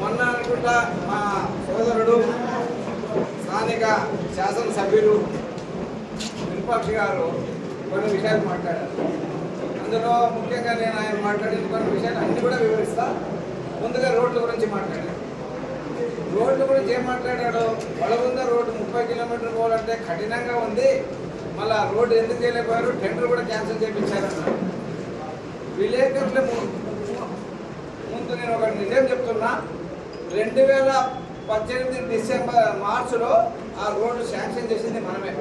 మొన్న అనుకుంటా మా సోదరుడు స్థానిక శాసనసభ్యులు విరూపాక్షి గారు కొన్ని విషయాలు మాట్లాడారు. అందులో ముఖ్యంగా నేను ఆయన మాట్లాడిన కొన్ని విషయాలు అన్ని కూడా వివరిస్తా. ముందుగా రోడ్ల గురించి మాట్లాడాను. రోడ్ల గురించి ఏం మాట్లాడాడు వడగుంద రోడ్డు ముప్పై కిలోమీటర్లు పోవాలంటే కఠినంగా ఉంది. మళ్ళీ రోడ్డు ఎందుకు చేయలేకపోయారు? టెండర్ కూడా క్యాన్సిల్ చేయించారన్నారు. విలేకరులు నేను ఒక నిజం చెప్తున్నా. రెండు వేల పద్దెనిమిది డిసెంబర్ మార్చిలో ఆ రోడ్డు శాంక్షన్ చేసింది మనమే.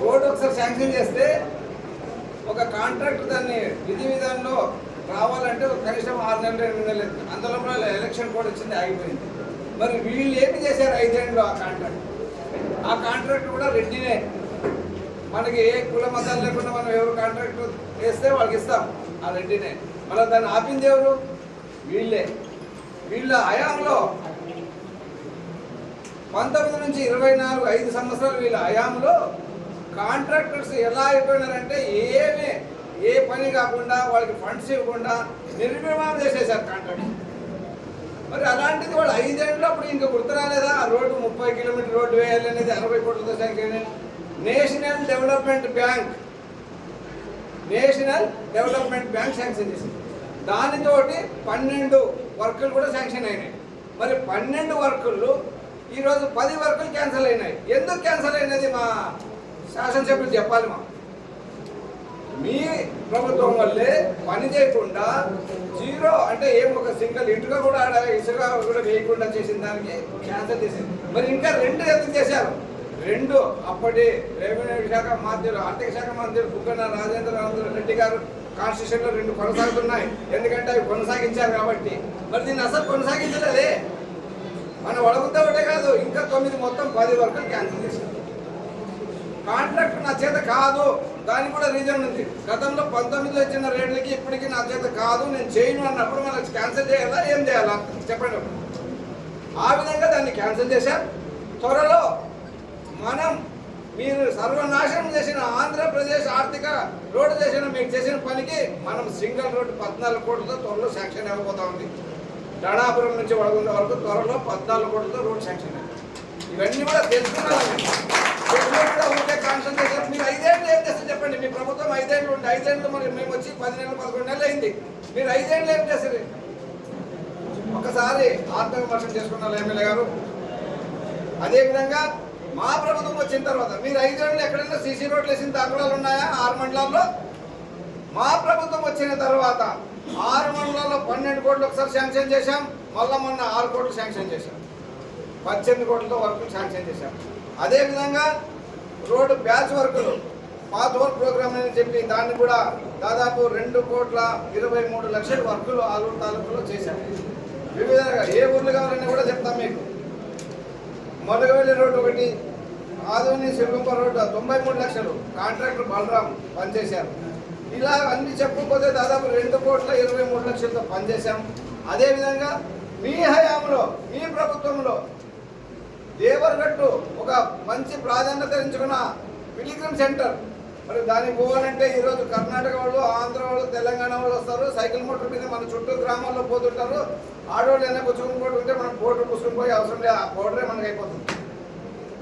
రోడ్డు ఒకసారి శాంక్షన్ చేస్తే ఒక కాంట్రాక్ట్ దాన్ని విధి విధానంలో రావాలంటే ఒక కనీసం ఆరు నెలలు ఎనిమిది నెలలు అందులో ఎలక్షన్ కూడా వచ్చింది ఆగిపోయింది. మరి వీళ్ళు ఏమి చేశారు ఐదేళ్ళు ఆ కాంట్రాక్ట్? ఆ కాంట్రాక్ట్ కూడా రెడ్డినే మనకి ఏ కుల మతాలు లేకుండా మనం ఎవరు కాంట్రాక్ట్ వేస్తే వాళ్ళకి ఇస్తాం ఆ రెడ్డినే మళ్ళీ దాన్ని ఆపింది ఎవరు? వీళ్ళే. వీళ్ళ హయాంలో పంతొమ్మిది నుంచి ఇరవై నాలుగు ఐదు సంవత్సరాలు వీళ్ళ హయాంలో కాంట్రాక్టర్స్ ఎలా అయిపోయినారంటే ఏమే ఏ పని కాకుండా వాళ్ళకి ఫండ్స్ ఇవ్వకుండా నిర్మాణం చేసేసారు కాంట్రాక్ట్ మరి అలాంటిది వాళ్ళు ఐదేళ్ళు అప్పుడు ఇంకా గుర్తు రాలేదా? ఆ రోడ్డు ముప్పై కిలోమీటర్ రోడ్డు వేయాలి అనేది అరవై కోట్లతో సంఖ్య National Development Bank National Development Bank sanction చేసింది. దానితోటి పన్నెండు వర్కులు కూడా శాంక్షన్ అయినాయి. మరి పన్నెండు వర్కులు ఈరోజు పది వర్కులు క్యాన్సిల్ అయినాయి. ఎందుకు క్యాన్సిల్ అయినది మా శాసనసభ్యులు చెప్పాలి మా మీ ప్రభుత్వం వల్లే పని చేయకుండా జీరో అంటే ఏం ఒక సింగిల్ ఇటుక కూడా ఆడ ఇసుక కూడా వేయకుండా చేసిన దానికి క్యాన్సిల్ చేసింది. మరి ఇంకా రెండు ఎందుకు చేశారు? రెండు అప్పటి రెవెన్యూ శాఖ మంత్రులు ఆర్థిక శాఖ మంత్రులు బుగ్గన రాజేంద్ర రెడ్డి గారు కాన్స్టిట్యూషన్లో రెండు కొనసాగుతున్నాయి. ఎందుకంటే అవి కొనసాగించారు కాబట్టి. మరి దీన్ని అసలు కొనసాగించలేదే. మన వడగుద్ద ఒకటే కాదు ఇంకా తొమ్మిది మొత్తం పది వరకు క్యాన్సిల్ చేశారు. కాంట్రాక్ట్ నా చేత కాదు దానికి కూడా రీజన్ ఉంది. గతంలో పంతొమ్మిదిలో ఇచ్చిన రేట్లకి ఇప్పటికీ నా చేత కాదు నేను చేయను అన్నప్పుడు మనం క్యాన్సిల్ చేయాలా ఏం చేయాలా? చెప్పండి. ఆ విధంగా దాన్ని క్యాన్సిల్ చేశారు. త్వరలో మనం మీరు సర్వనాశనం చేసిన ఆంధ్రప్రదేశ్ ఆర్థిక రోడ్డు చేసిన మీరు చేసిన పనికి మనం సింగిల్ రోడ్డు పద్నాలుగు కోట్లతో త్వరలో శాంక్షన్ ఇవ్వబోతా ఉంది. ధనాపురం నుంచి వడగుంద వరకు త్వరలో పద్నాలుగు కోట్లతో రోడ్ శాంక్షన్ ఇవన్నీ కూడా తెలుసుకున్నాను కూడా ఉంటే కాన్సన్ మీరు ఐదేళ్ళు ఏం చేస్తారు చెప్పండి? మీ ప్రభుత్వం ఐదేళ్ళు ఉంటే ఐదేళ్ళు మరి మేము వచ్చి పది నెలలు పదకొండు నెలలు అయింది. మీరు ఐదేళ్ళు ఏం చేస్తారు ఒకసారి ఆత్మవిమర్శనం చేసుకున్నారు ఎమ్మెల్యే గారు అదేవిధంగా మా ప్రభుత్వం వచ్చిన తర్వాత మీరు ఐదేళ్ళు ఎక్కడైనా సీసీ రోడ్లు వేసిన దాఖలాలు ఉన్నాయా? ఆరు మండలాల్లో? మా ప్రభుత్వం వచ్చిన తర్వాత ఆరు మండలాల్లో పన్నెండు కోట్లు ఒకసారి శాంక్షన్ చేశాం. మళ్ళా మొన్న ఆరు కోట్లు శాంక్షన్ చేశాం. పద్దెనిమిది కోట్లతో వర్కులు శాంక్షన్ చేశాం. అదేవిధంగా రోడ్డు బ్యాచ్ వర్కులు పాత వర్క్ ప్రోగ్రామ్ అని చెప్పి దాన్ని కూడా దాదాపు రెండు కోట్ల ఇరవై మూడు లక్షల వర్కులు ఆలూరు తాలూకులో చేశాం. వివిధ ఏ ఊర్లు కావాలని కూడా చెప్తాం మీకు. మొదగవెల్లి రోడ్డు ఒకటి ఆదోని శిల్పంప రోడ్డు తొంభై మూడు లక్షలు. కాంట్రాక్టర్ బలరాం పనిచేశారు. ఇలా అన్ని చెప్పకపోతే దాదాపు రెండు కోట్ల ఇరవై మూడు లక్షలతో పనిచేశాం. అదేవిధంగా మీ హయాంలో మీ ప్రభుత్వంలో దేవరగట్టు ఒక మంచి ప్రాధాన్యత ఎంచుకున్న పిలిగ్రిమ్ సెంటర్ మరి దానికి పోవాలంటే ఈరోజు కర్ణాటక వాళ్ళు ఆంధ్ర వాళ్ళు తెలంగాణ వాళ్ళు వస్తారు. సైకిల్ మోటార్ మీద మన చుట్టూ గ్రామాల్లో పోతుంటారు. ఆడవాళ్ళు ఏదైనా పుచ్చుకుని ఉంటే మనం పౌడర్ పుచ్చుకుని పోయి అవసరం లేదు ఆ పౌడరే మనకు అయిపోతుంది.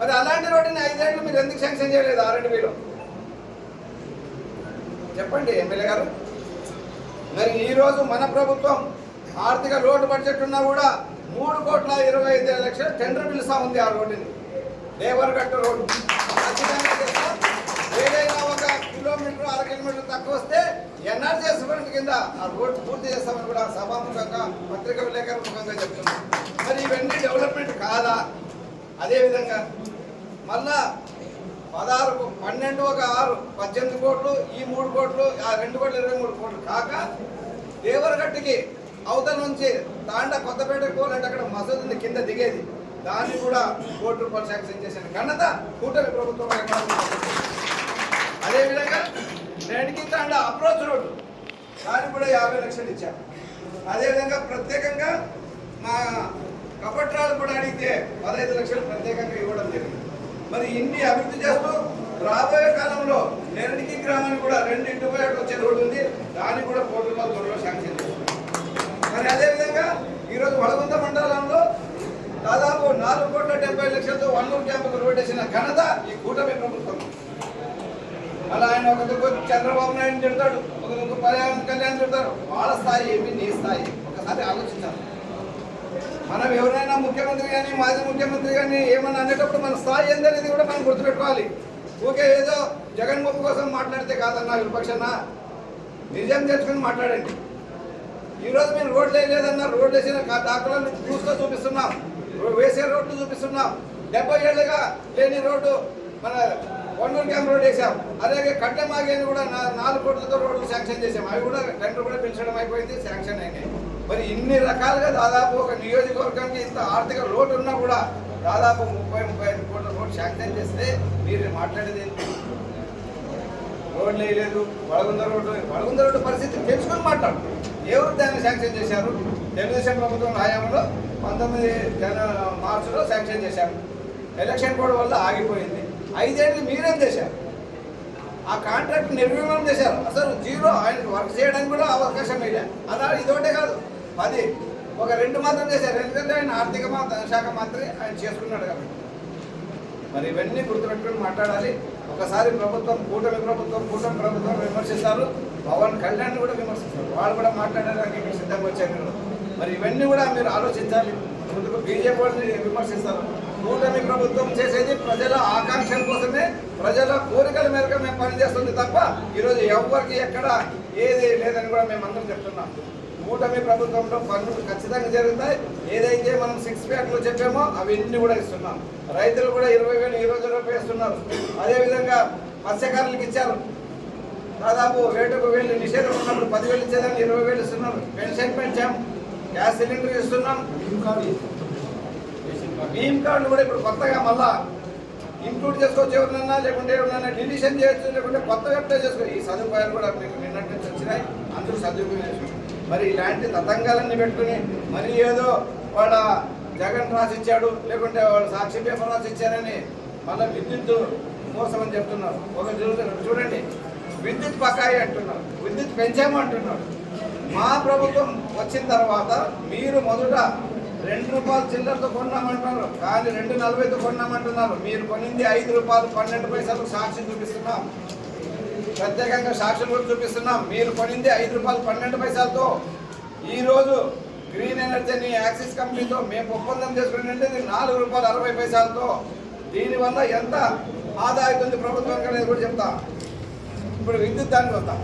మరి అలాంటి రోడ్డుని ఐదేళ్ళు మీరు ఎందుకు శాంక్షన్ చేయలేదు ఆర్ఎండ్బిలో చెప్పండి ఎమ్మెల్యే గారు. మరి ఈరోజు మన ప్రభుత్వం ఆర్థిక రోడ్డు బడ్జెట్ ఉన్నా కూడా మూడు కోట్ల ఇరవై ఐదు లక్షల టెండర్ పిలుస్తా ఉంది ఆ రోడ్డుని. దేవరగట్టు రోడ్డు. ఖచ్చితంగా కిలోమీటర్ అర కిలోమీటర్ తక్కువ వస్తే ఎన్ఆర్జీఎస్ ఫండ్ కింద ఆ రోడ్డు పూర్తి చేస్తామని కూడా సభాముఖంగా పత్రిక విలేకరుల ముఖంగా చెప్తున్నాం. మరి ఇవన్నీ డెవలప్మెంట్ కాదా? అదేవిధంగా మళ్ళా పదహారు పన్నెండు ఒక ఆరు పద్దెనిమిది కోట్లు ఈ మూడు కోట్లు ఆ రెండు కోట్లు ఇరవై మూడు కోట్లు కాక దేవరగట్టుకి అవతల నుంచి దాండ కొత్తపేట పోలంటే అక్కడ మసూదు కింద దిగేది. దాన్ని కూడా కోటి రూపాయలు శాంక్షన్ చేసిన ఘనత కూటమి ప్రభుత్వం అదేవిధంగా కింద అండ్ అప్రోచ్ రోడ్డు దానికి కూడా యాభై లక్షలు ఇచ్చాం అదేవిధంగా ప్రత్యేకంగా మా కపట్రాలు కూడా అడిగితే పదహైదు లక్షలు ప్రత్యేకంగా ఇవ్వడం జరిగింది. మరి ఇన్ని అభివృద్ధి చేస్తూ రాబోయే కాలంలో నెరడికి గ్రామానికి కూడా రెండు ఇంటి పోయేట వచ్చే రోడ్డు ఉంది. దాన్ని కూడా కోటి త్వరలో శాంక్షన్ మరి అదేవిధంగా ఈరోజు వడగుంత మండలంలో దాదాపు నాలుగు కోట్ల డెబ్బై లక్షలతో వన్ క్యాంపుకు రోడ్ వేసిన ఘనత ఈ కూటమి ప్రభుత్వం. అలా ఆయన ఒక దుక్కు చంద్రబాబు నాయుడు తిడతాడు ఒక దుక్కు పర్యావరణ కళ్యాణ్ తిడతాడు వాళ్ళ స్థాయి ఏమి నీ స్థాయి? ఒకసారి ఆలోచించాలి. మనం ఎవరైనా ముఖ్యమంత్రి కానీ మాజీ ముఖ్యమంత్రి కానీ ఏమన్నా అనేటప్పుడు మన స్థాయి ఏందనేది కూడా మనం గుర్తుపెట్టుకోవాలి. ఓకే ఏదో జగన్ ముప్పు కోసం మాట్లాడితే కాదన్నా విపక్షనా నిజం తెచ్చుకొని మాట్లాడండి. ఈరోజు మీరు రోడ్లు వేయలేదన్నా రోడ్లు వేసిన కా- చూస్తూ చూపిస్తున్నాం. వేసే రోడ్లు చూపిస్తున్నాం. డెబ్బై ఏళ్ళుగా లేని రోడ్డు మన కొండూరు క్యాంప్ రోడ్ వేసాం అలాగే కట్టెమాగేని కూడా నా- నాలుగు కోట్లతో రోడ్లు శాంక్షన్ చేసాం అవి కూడా టెండర్ కూడా పెంచడం అయిపోయింది శాంక్షన్ అయినాయి. మరి ఇన్ని రకాలుగా దాదాపు ఒక నియోజకవర్గానికి ఇంత ఆర్థిక లోటు ఉన్నా కూడా దాదాపు ముప్పై ముప్పై ఐదు కోట్ల రోడ్లు శాంక్షన్ చేస్తే మీరు మాట్లాడేది రోడ్లు వేయలేదు వడగుంద రోడ్డు వడగుంద రోడ్డు పరిస్థితి తెలుసుకొని మాట్లాడు. ఎవరు దాన్ని శాంక్షన్ చేశారు? తెలుగుదేశం ప్రభుత్వం హయాంలో పంతొమ్మిది జన మార్చిలో శాంక్షన్ చేశారు. ఎలక్షన్ కోడ్ వల్ల ఆగిపోయింది. ఐదేళ్ళు మీరేం చేశారు? ఆ కాంట్రాక్ట్ నిర్వీర్యం చేశారు. అసలు జీరో ఆయన వర్క్ చేయడానికి కూడా అవకాశం లేదు అలా ఇదొకటే కాదు. పది ఒక రెండు మాత్రం చేశారు. ఎందుకంటే ఆయన ఆర్థిక శాఖ మంత్రి ఆయన చేసుకున్నాడు కాబట్టి. మరి ఇవన్నీ గుర్తుపెట్టుకుని మాట్లాడాలి. ఒకసారి ప్రభుత్వం కూటమి ప్రభుత్వం కూటమి ప్రభుత్వం విమర్శిస్తారు. పవన్ కళ్యాణ్ కూడా విమర్శిస్తారు. వాళ్ళు కూడా మాట్లాడడానికి ఇక్కడ సిద్ధంగా వచ్చారు. మరి ఇవన్నీ కూడా మీరు ఆలోచించాలి. ముందుకు బీజేపీ విమర్శిస్తారు. కూటమి ప్రభుత్వం చేసేది ప్రజల ఆకాంక్షల కోసమే. ప్రజల కోరికల మేరకు మేము పనిచేస్తుంది తప్ప ఈరోజు ఎవరికి ఎక్కడ ఏది లేదని కూడా మేము అందరం చెప్తున్నాం. కూటమి ప్రభుత్వంలో పనులు ఖచ్చితంగా జరుగుతాయి. ఏదైతే మనం సిక్స్ ప్యాక్లు చెప్పామో అవన్నీ కూడా ఇస్తున్నాం. రైతులు కూడా ఇరవై వేలు ఈ రోజు రూపాయలు ఇస్తున్నారు. అదేవిధంగా మత్స్యకారులకు ఇచ్చారు. దాదాపు వేటకు వేలు నిషేధం ఉన్నప్పుడు పదివేలు ఇచ్చేదాన్ని ఇరవై వేలు ఇస్తున్నారు. పెన్షన్ పెంచాం. గ్యాస్ సిలిండర్ ఇస్తున్నాం. భీమ్ కార్డు కూడా ఇప్పుడు కొత్తగా మళ్ళా ఇంక్లూడ్ చేసుకోవచ్చు ఎవరినన్నా లేకుంటే ఎవరినన్నా డిలీషన్ చేయొచ్చు లేకుంటే కొత్త అప్లై చేసుకో ఈ సదుపాయాలు కూడా మీకు నిన్నటి నుంచి వచ్చినాయి. అందరూ సదుపాయం మరి ఇలాంటి తతంగాలన్నీ పెట్టుకుని మరి ఏదో వాళ్ళ జగన్ రాసిచ్చాడు లేకుంటే వాళ్ళు సాక్షి పేపర్ రాసిచ్చారని మళ్ళీ విద్యుత్ మోసం అని చెప్తున్నారు. ఒక చూడండి. విద్యుత్ పక్కాయి అంటున్నారు. విద్యుత్ పెంచాము అంటున్నారు. మా ప్రభుత్వం వచ్చిన తర్వాత మీరు మొదట రెండు రూపాయలు చిల్లరతో కొన్నామంటున్నారు. కానీ రెండు నలభైతో కొన్నామంటున్నారు. మీరు కొనింది ఐదు రూపాయలు పన్నెండు పైసలు సాక్షి చూపిస్తున్నాం. ప్రత్యేకంగా సాక్షులు కూడా చూపిస్తున్నాం. మీరు కొనింది ఐదు రూపాయలు పన్నెండు పైసలతో. ఈరోజు గ్రీన్ ఎనర్జీని యాక్సిస్ కంపెనీతో మేము ఒప్పందం చేసుకునేది నాలుగు రూపాయలు అరవై పైసలతో. దీనివల్ల ఎంత ఆదాయం ఉంది ప్రభుత్వానికి అనేది కూడా చెప్తా. ఇప్పుడు విద్యుత్ దానికి వస్తాం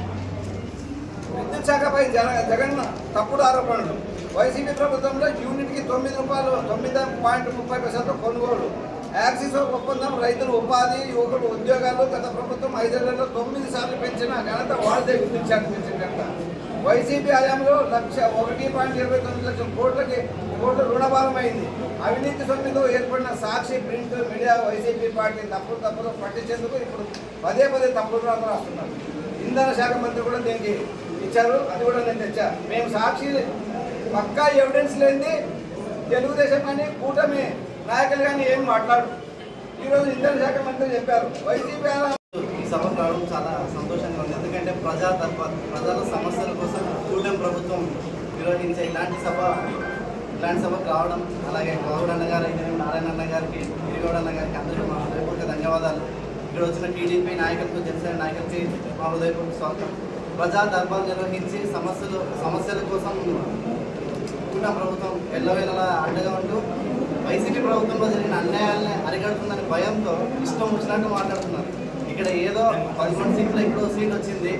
విద్యుత్ శాఖపై జగన్ జగన్ తప్పుడు ఆరోపణలు. వైసీపీ ప్రభుత్వంలో యూనిట్కి తొమ్మిది రూపాయలు తొమ్మిది పాయింట్ ముప్పై పైసలతో కొనుగోలు. యాక్సిస్ ఒప్పందం రైతులు ఉపాధి యువకులు ఉద్యోగాలు గత ప్రభుత్వం ఐదేళ్ళలో తొమ్మిది సార్లు పెంచిన ఘనత వాళ్ళదే విద్యుత్ శాఖ వైసీపీ హయాంలో లక్ష ఒకటి పాయింట్ ఇరవై తొమ్మిది లక్షల కోట్లకి కోట్ల రుణభారం అయింది. అవినీతి సొమ్మితో ఏర్పడిన Sakshi print media YCP party తప్పుడు తప్పులు పట్టించేందుకు ఇప్పుడు పదే పదే తప్పుడు రాస్తున్నారు. ఇంధన శాఖ మంత్రి కూడా దీనికి ఇచ్చారు అది కూడా నేను తెచ్చా. మేము సాక్షి పక్కా ఎవిడెన్స్ లేనిది తెలుగుదేశం కానీ కూటమి నాయకులు కానీ ఏం మాట్లాడు ఈరోజు ఇంధన శాఖ మంత్రి చెప్పారు వైసీపీ ఈ సభకు రావడం చాలా సంతోషంగా ఉంది. ఎందుకంటే ప్రజా తరఫు ప్రజల సమస్యల కోసం కూటమి ప్రభుత్వం నిర్వహించే ఇలాంటి సభ ఇలాంటి సభకు రావడం అలాగే గౌడ్ అన్న గారు అయితే నారాయణ అన్న గారికి గిరిగౌడ్ అన్న గారికి అందరికీ మా హృదయపూర్వక ధన్యవాదాలు. ఇక్కడ వచ్చిన టీడీపీ నాయకులకు జనసేన నాయకులకి మా హృదయపూర్వక స్వాగతం. ప్రజా దర్బార్ నిర్వహించి సమస్యలు సమస్యల కోసం కూటమి ప్రభుత్వం. ఎల్లవేళలా అండగా ఉంటూ వైసీపీ ప్రభుత్వంలో జరిగిన అన్యాయాలని అరికడుతుందనే భయంతో ఇష్టం వచ్చినట్టు మాట్లాడుతున్నారు. ఇక్కడ ఏదో పదకొండు సీట్లు ఇప్పుడు సీట్ వచ్చింది.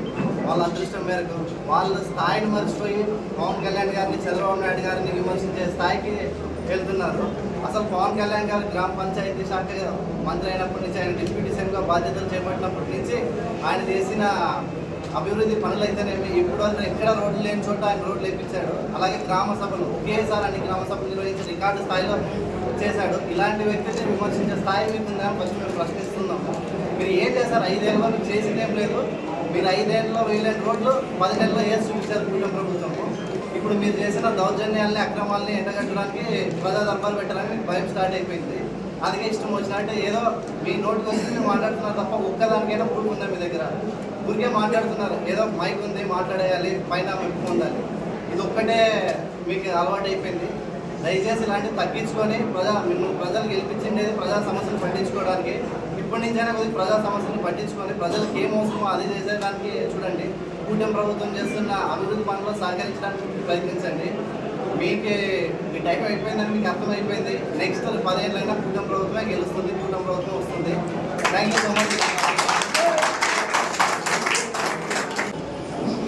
వాళ్ళ అదృష్టం మేరకు వాళ్ళ స్థాయిని మర్చిపోయి పవన్ కళ్యాణ్ గారిని చంద్రబాబు నాయుడు గారిని విమర్శించే స్థాయికి వెళ్తున్నారు. అసలు పవన్ కళ్యాణ్ గారు గ్రామ పంచాయతీ శాఖ మంత్రి అయినప్పటి నుంచి ఆయన డిప్యూటీ సీఎంగా బాధ్యతలు చేపట్టినప్పటి నుంచి ఆయన చేసిన అభివృద్ధి పనులు అయితేనేమి ఇప్పుడు వరకు ఎక్కడ రోడ్లు లేని చోట ఆయన రోడ్లు వేయించాడు అలాగే గ్రామ సభలు ఒకేసారి అన్ని గ్రామ సభలు నిర్వహించి రికార్డు స్థాయిలో చేశాడు. ఇలాంటి వ్యక్తిని విమర్శించే స్థాయి మీకు ఉందని ఫస్ట్ మేము ప్రశ్నిస్తున్నాము. మీరు ఏం చేశారు? ఐదేళ్ళలో మీకు చేసిందేం ఏం లేదు. మీరు ఐదేళ్ళలో వేయలేని రోడ్లు పది నెలల్లో వేసి చూపించారు కూటమి ప్రభుత్వము ఇప్పుడు మీరు చేసిన దౌర్జన్యాల్ని అక్రమాల్ని ఎండగట్టడానికి ప్రజా దర్బారు పెట్టడానికి భయం స్టార్ట్ అయిపోయింది. అందుకే ఇష్టం వచ్చినట్టు ఏదో మీ నోటికి వస్తుంది మాట్లాడుతున్నారు తప్ప ఒక్కదానికైనా ప్రూఫ్ ఉందా మీ దగ్గర? ఊరికే మాట్లాడుతున్నారు. ఏదో మైక్ ఉంది మాట్లాడేయాలి పైన మెప్పు ఉండాలి. ఇది ఒక్కటే మీకు అలవాటు అయిపోయింది. దయచేసి ఇలాంటివి తగ్గించుకొని ప్రజా మిమ్మల్ని ప్రజలు గెలిపించిండేది ప్రజా సమస్యలు పట్టించుకోవడానికి ఇప్పటి నుంచైనా కొద్దిగా ప్రజా సమస్యలు పట్టించుకొని ప్రజలకు ఏం అవసరమో అది చేసేదానికి చూడండి. కూటమి ప్రభుత్వం చేస్తున్న అభివృద్ధి పనులు సహకరించడానికి ప్రయత్నించండి. మీకు మీ టైం అయిపోయిందని మీకు అర్థమైపోయింది. నెక్స్ట్ పదేళ్ళైనా కూటమి ప్రభుత్వమే గెలుస్తుంది కూటమి ప్రభుత్వం వస్తుంది. థ్యాంక్ యూ సో మచ్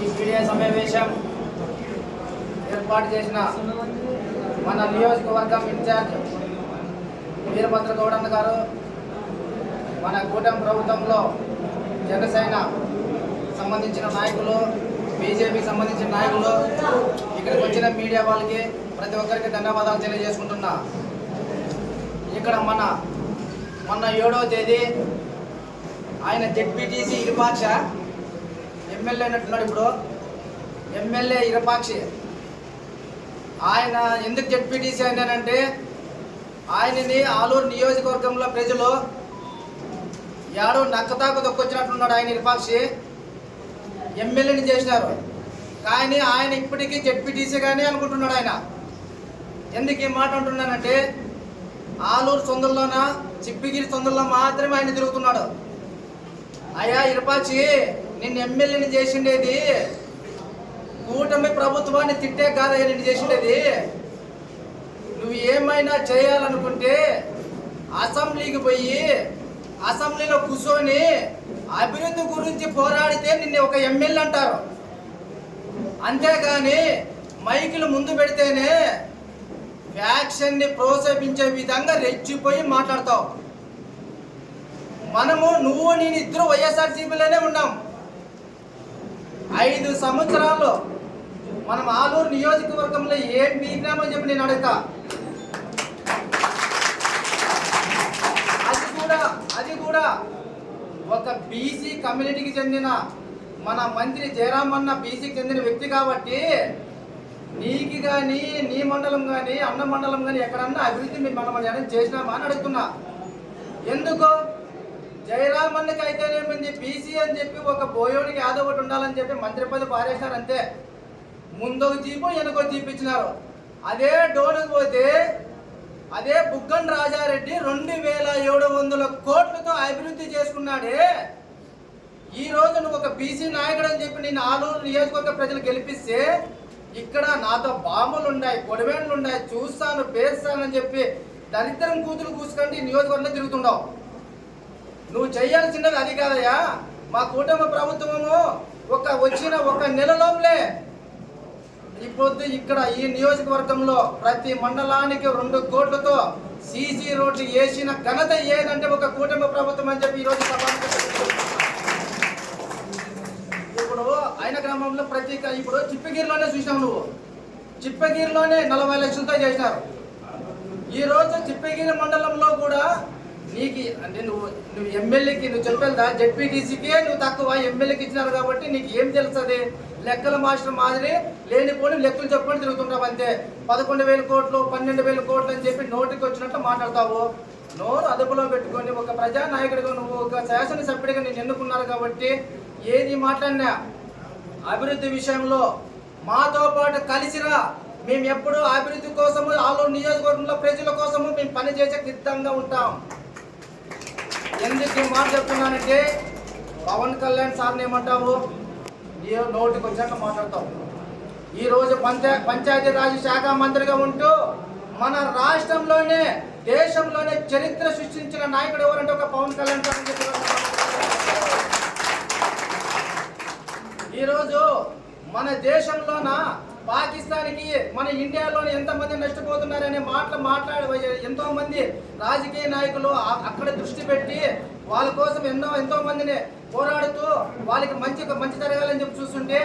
ఈ మీడియా సమావేశం ఏర్పాటు చేసిన మన నియోజకవర్గం ఇన్ఛార్జ్ వీరభద్ర గౌడన్న గారు మన కూటమి ప్రభుత్వంలో జనసేన సంబంధించిన నాయకులు బీజేపీకి సంబంధించిన నాయకులు ఇక్కడికి వచ్చిన మీడియా వాళ్ళకి ప్రతి ఒక్కరికి ధన్యవాదాలు తెలియజేసుకుంటున్నా. ఇక్కడ మన మొన్న ఏడవ తేదీ ఆయన జెడ్పీటీసీ ఇరుపాక్ష ఎమ్మెల్యే అయినట్టున్నాడు ఇప్పుడు. ఎమ్మెల్యే ఇరపాక్షి. ఆయన ఎందుకు జడ్పీటీసీ అయినానంటే ఆయనని ఆలూరు నియోజకవర్గంలో ప్రజలు యాడో నక్కతాకు దొక్కొచ్చినట్టున్నాడు ఆయన ఇరపాక్షి. ఎమ్మెల్యేని చేసినారు. కానీ ఆయన ఇప్పటికీ జడ్పీటీసీ కానీ అనుకుంటున్నాడు ఆయన. ఎందుకు ఈ మాట అంటున్నానంటే ఆలూరు సొందుల్లోన చిప్పిగిరి సొందుల్లో మాత్రమే ఆయన తిరుగుతున్నాడు. అయ్యా ఇరపాచి నిన్ను ఎమ్మెల్యేని చేసిండేది కూటమి ప్రభుత్వాన్ని తిట్టే కాదయ్యా నిన్ను చేసిండేది. నువ్వు ఏమైనా చేయాలనుకుంటే అసెంబ్లీకి పోయి అసెంబ్లీలో కూర్చొని అభివృద్ధి గురించి పోరాడితే నిన్ను ఒక ఎమ్మెల్యే అంటారు. అంతేగాని మైకులు ముందు పెడితేనే ఫ్యాక్షన్ని ప్రోత్సహించే విధంగా రెచ్చిపోయి మాట్లాడతావు. మనము నువ్వు నేను ఇద్దరు వైఎస్ఆర్సీపీలోనే ఉన్నాం. ఐదు సంవత్సరాల్లో మనం ఆలూరు నియోజకవర్గంలో ఏం పీకినామో చెప్పి నేను అడుగుతా. అది కూడా అది కూడా ఒక బీసీ కమ్యూనిటీకి చెందిన మన మంత్రి జయరామన్న బీసీకి చెందిన వ్యక్తి కాబట్టి నీకు కానీ నీ మండలం కానీ అన్న మండలం కానీ ఎక్కడన్నా అభివృద్ధి మేము మనం ఏమైనా చేసినామా అని అడుగుతున్నా. ఎందుకు? జయరామన్నకి అయితేనేమింది బీసీ అని చెప్పి ఒక బోయోడికి యాదవ్ ఒకటి ఉండాలని చెప్పి మంత్రి పదవి పారేశారు అంతే ముందొక జీపు వెనుక జీపు ఇచ్చినారు. అదే డోనుకు పోతే అదే బుగ్గన్ రాజారెడ్డి రెండు వేల ఏడు వందల కోట్లతో అభివృద్ధి చేసుకున్నాడే. ఈ రోజు నువ్వు ఒక బీసీ నాయకుడు అని చెప్పి నేను ఆలూరు నియోజకవర్గ ప్రజలు గెలిపిస్తే ఇక్కడ నాతో బాంబులు ఉన్నాయి కొడవేండ్లు ఉన్నాయి చూస్తాను పేరుస్తానని చెప్పి దరిద్రం కూతురు కూసుకుంటే నియోజకవర్గంలో తిరుగుతుండవు నువ్వు చేయాల్సినది అది కాదయ్యా. మా కుటుంబ ప్రభుత్వము ఒక వచ్చిన ఒక నెల లోపలే ఇప్పుడు ఇక్కడ ఈ నియోజకవర్గంలో ప్రతి మండలానికి రెండు కోట్లతో సీసీ రోడ్లు వేసిన ఘనత ఏదంటే ఒక కుటుంబ ప్రభుత్వం అని చెప్పి ఈరోజు సభ ఆయన గ్రామంలో ప్రతి ఇప్పుడు చిప్పగిరిలోనే చూసావు నువ్వు. చిప్పగిరిలోనే నలభై లక్షలతో చేసినారు. ఈరోజు చిప్పగిరి మండలంలో కూడా నీకు అంటే నువ్వు నువ్వు ఎమ్మెల్యేకి నువ్వు చెప్పేదా జడ్పీటీసీకే నువ్వు తక్కువ ఎమ్మెల్యేకి ఇచ్చినారు కాబట్టి నీకు ఏం తెలుస్తుంది? లెక్కల మాస్టర్ మాదిరి లేనిపోని లెక్కలు చెప్పని తిరుగుతుంటావు అంతే. పదకొండు వేల కోట్లు పన్నెండు వేల కోట్లు అని చెప్పి నోటికి వచ్చినట్టు మాట్లాడతావు. నోరు అదుపులో పెట్టుకొని ఒక ప్రజానాయకుడిగా నువ్వు ఒక శాసనసభ్యుడిగా నేను ఎన్నుకున్నారు కాబట్టి ఏది మాట్లాడినా అభివృద్ధి విషయంలో మాతో పాటు కలిసిరా. మేము ఎప్పుడు అభివృద్ధి కోసము ఆలో నియోజకవర్గంలో ప్రజల కోసము మేము పనిచేసే సిద్ధంగా ఉంటాం. ఎందుకు మాట చెప్తున్నానంటే పవన్ కళ్యాణ్ సార్ని ఏమంటావు? నోటికి వచ్చాక మాట్లాడతాం ఈరోజు పంచా పంచాయతీ రాజ్ శాఖ మంత్రిగా ఉంటూ మన రాష్ట్రంలోనే దేశంలోనే చరిత్ర సృష్టించిన నాయకుడు ఎవరంటే ఒక పవన్ కళ్యాణ్ సార్ అని చెప్పి ఈరోజు మన దేశంలోన పాకిస్తాన్కి మన ఇండియాలోని ఎంతమంది నష్టపోతున్నారనే మాటలు మాట్లాడే ఎంతోమంది రాజకీయ నాయకులు అక్కడ దృష్టి పెట్టి వాళ్ళ కోసం ఎన్నో ఎంతో మందిని పోరాడుతూ వాళ్ళకి మంచి మంచి జరగాలని చెప్పి చూస్తుంటే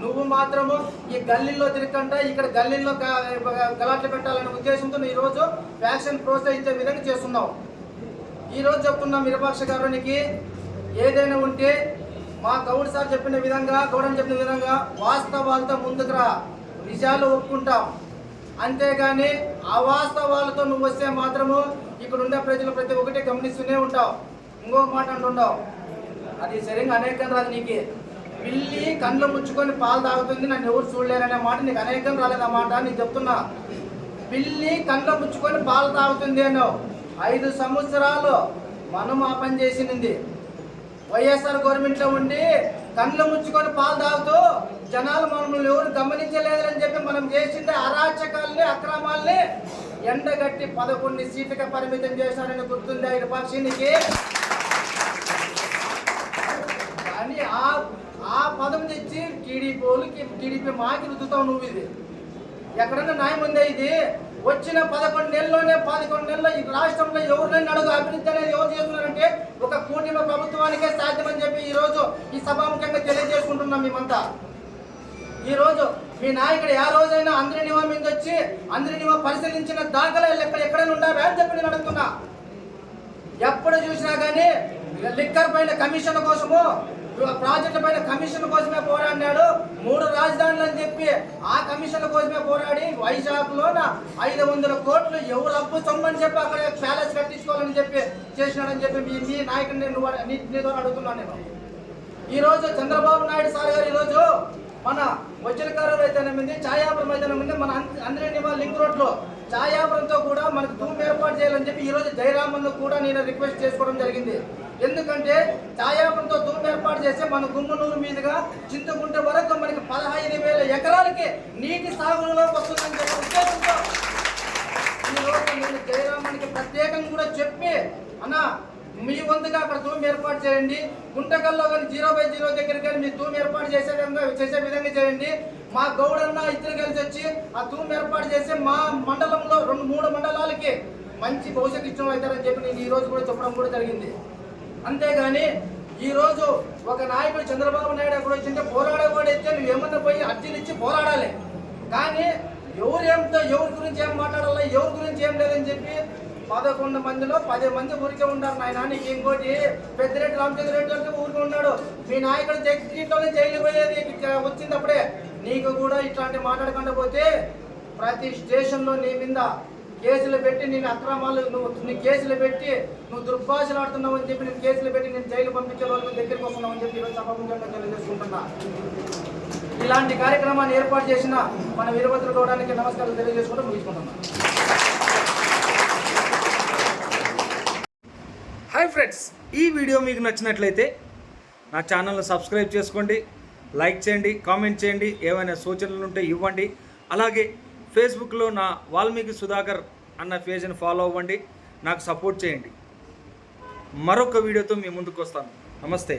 నువ్వు మాత్రము ఈ గల్లీల్లో తిరగకుండా ఇక్కడ గల్లీల్లో గ- గలాట్లు పెట్టాలనే ఉద్దేశంతో నువ్వు ఈరోజు ఫ్యాక్షన్ ప్రోత్సహించే విధంగా చేస్తున్నావు. ఈరోజు రోజు చెప్తున్నా మిరపాక్ష గారునికి ఏదైనా ఉంటే మా గౌడ్ సార్ చెప్పిన విధంగా గౌడని చెప్పిన విధంగా వాస్తవాలతో ముందుకు రా. నిజాలు ఒప్పుకుంటాం. అంతేగాని అవాస్తవాలతో నువ్వు వస్తే మాత్రము ఇక్కడ ఉండే ప్రజలు ప్రతి ఒక్కటి గమనిస్తూనే ఉంటావు. ఇంకొక మాట అంటుండవు అది సరిగ్గా అనేకం రాదు నీకు. పిల్లి కళ్ళు ముచ్చుకొని పాలు తాగుతుంది నన్ను ఎవరు చూడలేరనే మాట నీకు అనేకం రాలేదు ఆ మాట నేను చెప్తున్నా. పిల్లి కళ్ళు ముచ్చుకొని పాలు తాగుతుంది అన్నావు. ఐదు సంవత్సరాలు మనం ఆ పని చేసింది. వైఎస్ఆర్ గవర్నమెంట్లో ఉండి కళ్ళు ముచ్చుకొని పాలు తాగుతూ జనాలు మమ్మల్ని ఎవరు గమనించలేదని చెప్పి మనం చేసిండే అరాచకాల్ని అక్రమాల్ని ఎండగట్టి పదకొండు సీట్లకు పరిమితం చేశారని గుర్తుంది ఆయన పక్షినికి కానీ ఆ ఆ పదం తెచ్చి టీడీపీ టీడీపీ మాకి రుద్దుతావు నువ్వు ఇది. ఎక్కడన్నా న్యాయం ఉందే ఇది? వచ్చిన పదకొండు నెలల్లోనే పదకొండు నెలల్లో ఈ రాష్ట్రంలో ఎవరినైనా అడుగు అభివృద్ధి ఒక కూటమి ప్రభుత్వానికే సాధ్యమని చెప్పి ఈరోజు ఈ సభాముఖంగా తెలియజేసుకుంటున్నాం మేమంతా. ఈరోజు మీ నాయకుడు ఏ రోజైనా అందరి నివా మీద వచ్చి అందరి నివా పరిశీలించిన దాఖలాలు ఎక్కడ ఎక్కడైనా ఉండారా అని చెప్పి నేను అడుగుతున్నా. ఎప్పుడు చూసినా కానీ లిక్కర్ పైన కమిషన్ కోసము ప్రాజెక్టుల పైన కమిషన్ కోసమే పోరాడినాడు. మూడు రాజధానులు అని చెప్పి ఆ కమిషన్ కోసమే పోరాడి వైజాగ్లోన ఐదు వందల కోట్లు ఎవరు అప్పు సొమ్మని చెప్పి అక్కడ ప్యాలెస్ కట్టించుకోవాలని చెప్పి చేసినాడని చెప్పి మీ మీ నాయకుడిని నువ్వు నీ నీ అడుగుతున్నాను నేను. ఈరోజు చంద్రబాబు నాయుడు సార్ గారు ఈరోజు రోజు మన వజ్రకారు మైదానం ఉంది ఛాయాపురం మైదానం ఉంది మన అందరి నివాళ లింక్ రోడ్లో ఛాయాపురంతో కూడా మనకు ధూమ్ ఏర్పాటు చేయాలని చెప్పి ఈరోజు జయరామన్ను కూడా నేను రిక్వెస్ట్ చేసుకోవడం జరిగింది. ఎందుకంటే ఛాయాపురంతో ధూమ్ ఏర్పాటు చేస్తే మన గుమ్మనూరు మీదుగా చింతకుంట వరకు మనకి పదహైదు వేల ఎకరాలకి నీటి సాగులో వస్తుందని చెప్పి ఉద్దేశంతో ఈ రోజు నేను జయరామన్కి ప్రత్యేకంగా కూడా చెప్పి అన్న మీ వంతుగా అక్కడ తూము ఏర్పాటు చేయండి. గుంటకల్లో కానీ జీరో బై జీరో దగ్గర కానీ మీ తూము ఏర్పాటు చేసే విధంగా చేసే విధంగా చేయండి. మా గౌడన్న ఇద్దరు కలిసి వచ్చి ఆ తూము ఏర్పాటు చేసి మా మండలంలో రెండు మూడు మండలాలకి మంచి భవిష్యత్తు ఇచ్చిన అవుతారని చెప్పి నేను ఈరోజు కూడా చెప్పడం కూడా జరిగింది. అంతేగాని ఈరోజు ఒక నాయకుడు చంద్రబాబు నాయుడు అక్కడ వచ్చింటే పోరాడకూడైతే నువ్వు ఏమన్నా పోయి అర్జీలు ఇచ్చి పోరాడాలి. కానీ ఎవరు ఏమిటో ఎవరి గురించి ఏం మాట్లాడాలి ఎవరి గురించి ఏం లేదని చెప్పి పదకొండు మందిలో పది మంది ఊరికే ఉన్నారు నాయన. నీకు ఇంకోటి పెద్దిరెడ్డి రామచంద్ర రెడ్డి ఊరికే ఉన్నాడు. మీ నాయకుడు జగ్గిట్లోనే జైలు పోయేది. వచ్చినప్పుడే నీకు కూడా ఇట్లాంటి మాట్లాడకుండా పోతే ప్రతి స్టేషన్లో నీ మీద కేసులు పెట్టి నేను అక్రమాలు నువ్వు నీ కేసులు పెట్టి నువ్వు దుర్భాషలు ఆడుతున్నావు అని చెప్పి నేను కేసులు పెట్టి నేను జైలు పంపించే వాళ్ళకి దగ్గరికి వస్తున్నావు అని చెప్పి ఈరోజు సభాముఖంగా తెలియజేసుకుంటున్నా. ఇలాంటి కార్యక్రమాన్ని ఏర్పాటు చేసిన మన వీరభద్ర గౌడానికి నమస్కారాలు తెలియజేసుకుంటూ ముగించుకుంటున్నాను హాయ్ ఫ్రెండ్స్ ఈ వీడియో మీకు నచ్చినట్లయితే నా ఛానల్ని సబ్స్క్రైబ్ చేసుకోండి. లైక్ చేయండి కామెంట్ చేయండి ఏమైనా సూచనలు ఉంటే ఇవ్వండి. అలాగే ఫేస్బుక్లో నా వాల్మీకి సుధాకర్ అన్న పేజ్ని ఫాలో అవ్వండి. నాకు సపోర్ట్ చేయండి. మరొక వీడియోతో మీ ముందుకు వస్తాను. నమస్తే.